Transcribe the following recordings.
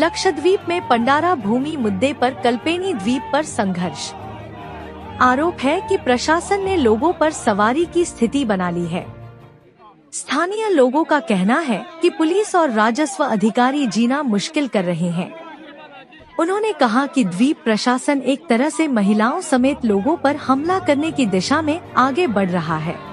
लक्षद्वीप में पंडारा भूमि मुद्दे पर कल्पेनी द्वीप पर संघर्ष। आरोप है कि प्रशासन ने लोगों पर सवारी की स्थिति बना ली है। स्थानीय लोगों का कहना है कि पुलिस और राजस्व अधिकारी जीना मुश्किल कर रहे हैं। उन्होंने कहा कि द्वीप प्रशासन एक तरह से महिलाओं समेत लोगों पर हमला करने की दिशा में आगे बढ़ रहा है।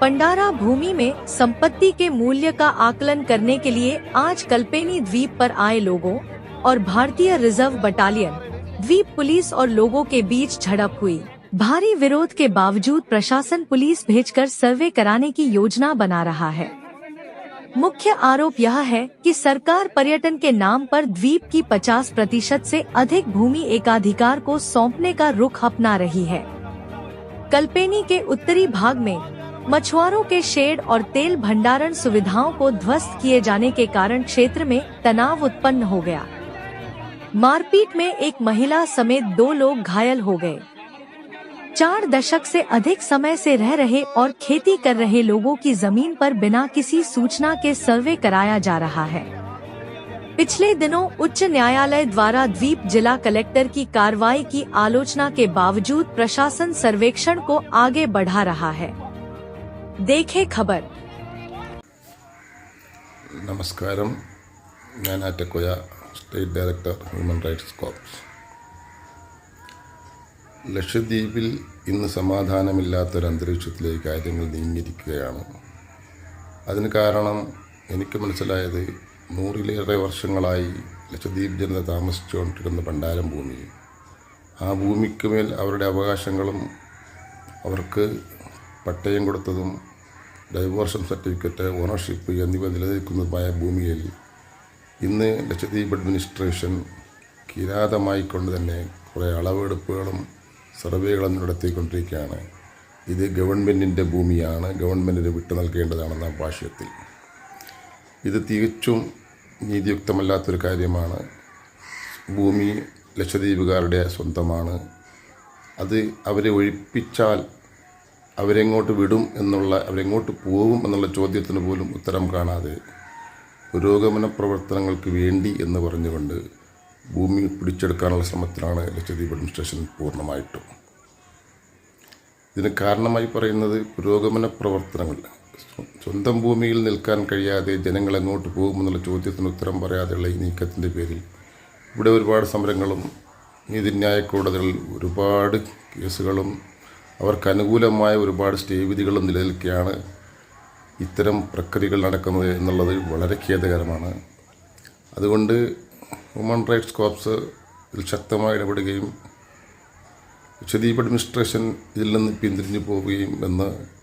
पंडारा भूमि में संपत्ति के मूल्य का आकलन करने के लिए आज कल्पेनी द्वीप पर आए लोगों और भारतीय रिज़र्व बटालियन, द्वीप पुलिस और लोगों के बीच झड़प हुई। भारी विरोध के बावजूद प्रशासन पुलिस भेजकर सर्वे कराने की योजना बना रहा है। मुख्य आरोप यह है कि सरकार पर्यटन के नाम पर द्वीप की 50 प्रतिशत से अधिक भूमि एकाधिकार को सौंपने का रुख अपना रही है। कल्पेनी के उत्तरी भाग में मछुआरों के शेड और तेल भंडारण सुविधाओं को ध्वस्त किए जाने के कारण क्षेत्र में तनाव उत्पन्न हो गया। मारपीट में एक महिला समेत दो लोग घायल हो गए। चार दशक से अधिक समय से रह रहे और खेती कर रहे लोगों की ज़मीन पर बिना किसी सूचना के सर्वे कराया जा रहा है। पिछले दिनों उच्च न्यायालय द्वारा द्वीप जिला कलेक्टर की कार्रवाई की आलोचना के बावजूद प्रशासन सर्वेक्षण को आगे बढ़ा रहा है। ദേഖേ ഖബർ നമസ്കാരം ഞാൻ Attakoya state director human rights corps ലക്ഷദ്വീപിൽ ഇന്ന് സമാധാനമില്ലാത്തൊരു അന്തരീക്ഷത്തിലേക്ക് കാര്യങ്ങൾ നീങ്ങിയിരിക്കുകയാണ്. അതിന് കാരണം എനിക്ക് മനസ്സിലായത് നൂറിലേറെ വർഷങ്ങളായി ലക്ഷദ്വീപ് ജനത താമസിച്ചുകൊണ്ടിരുന്ന ഭണ്ഡാരം ഭൂമിയിൽ ആ ഭൂമിക്ക് മേൽ അവരുടെ അവകാശങ്ങളും അവർക്ക് പട്ടയം കൊടുത്തതും ഡൈവോർഷൻ സർട്ടിഫിക്കറ്റ് ഓണർഷിപ്പ് എന്നിവ നിലനിൽക്കുന്നതുമായ ഭൂമിയിൽ ഇന്ന് ലക്ഷദ്വീപ് അഡ്മിനിസ്ട്രേഷൻ കിരാതമായിക്കൊണ്ട് തന്നെ കുറേ അളവെടുപ്പുകളും സർവേകളും നടത്തിക്കൊണ്ടിരിക്കുകയാണ്. ഇത് ഗവൺമെന്റിന്റെ ഭൂമിയാണ്. ഗവൺമെന്റിന് വിട്ടു നൽകേണ്ടതാണെന്ന ഭാഷ്യത്തിൽ ഇത് തികച്ചും നീതിയുക്തമല്ലാത്തൊരു കാര്യമാണ്. ഭൂമി ലക്ഷദ്വീപുകാരുടെ സ്വന്തമാണ്. അത് അവരെ ഒഴിപ്പിച്ചാൽ അവരെങ്ങോട്ട് വിടും എന്നുള്ള അവരെങ്ങോട്ട് പോകും എന്നുള്ള ചോദ്യത്തിന് പോലും ഉത്തരം കാണാതെ പുരോഗമന പ്രവർത്തനങ്ങൾക്ക് വേണ്ടി എന്ന് പറഞ്ഞുകൊണ്ട് ഭൂമി പിടിച്ചെടുക്കാനുള്ള ശ്രമത്തിലാണ് ലക്ഷദ്വീപ് അഡ്മിനിസ്ട്രേഷൻ പൂർണമായിട്ടും. ഇതിന് കാരണമായി പറയുന്നത് പുരോഗമന പ്രവർത്തനങ്ങൾ. സ്വന്തം ഭൂമിയിൽ നിൽക്കാൻ കഴിയാതെ ജനങ്ങൾ എങ്ങോട്ട് പോകുമെന്നുള്ള ചോദ്യത്തിന് ഉത്തരം പറയാതെയുള്ള ഈ നീക്കത്തിന്റെ പേരിൽ ഇവിടെ ഒരുപാട് സമരങ്ങളും നീതിന്യായ കോടതികളിൽ ഒരുപാട് കേസുകളും അവർക്ക് അനുകൂലമായ ഒരുപാട് സ്റ്റേ വിധികളും നിലനിൽക്കുകയാണ് ഇത്തരം പ്രക്രിയകൾ നടക്കുന്നത് എന്നുള്ളത് വളരെ ഖേദകരമാണ്. അതുകൊണ്ട് ഹ്യൂമൻ റൈറ്റ്സ് കോപ്സ് ഇതിൽ ശക്തമായി ഇടപെടുകയും ലക്ഷദ്വീപ് അഡ്മിനിസ്ട്രേഷൻ ഇതിൽ നിന്ന് പിന്തിരിഞ്ഞു പോവുകയും എന്ന്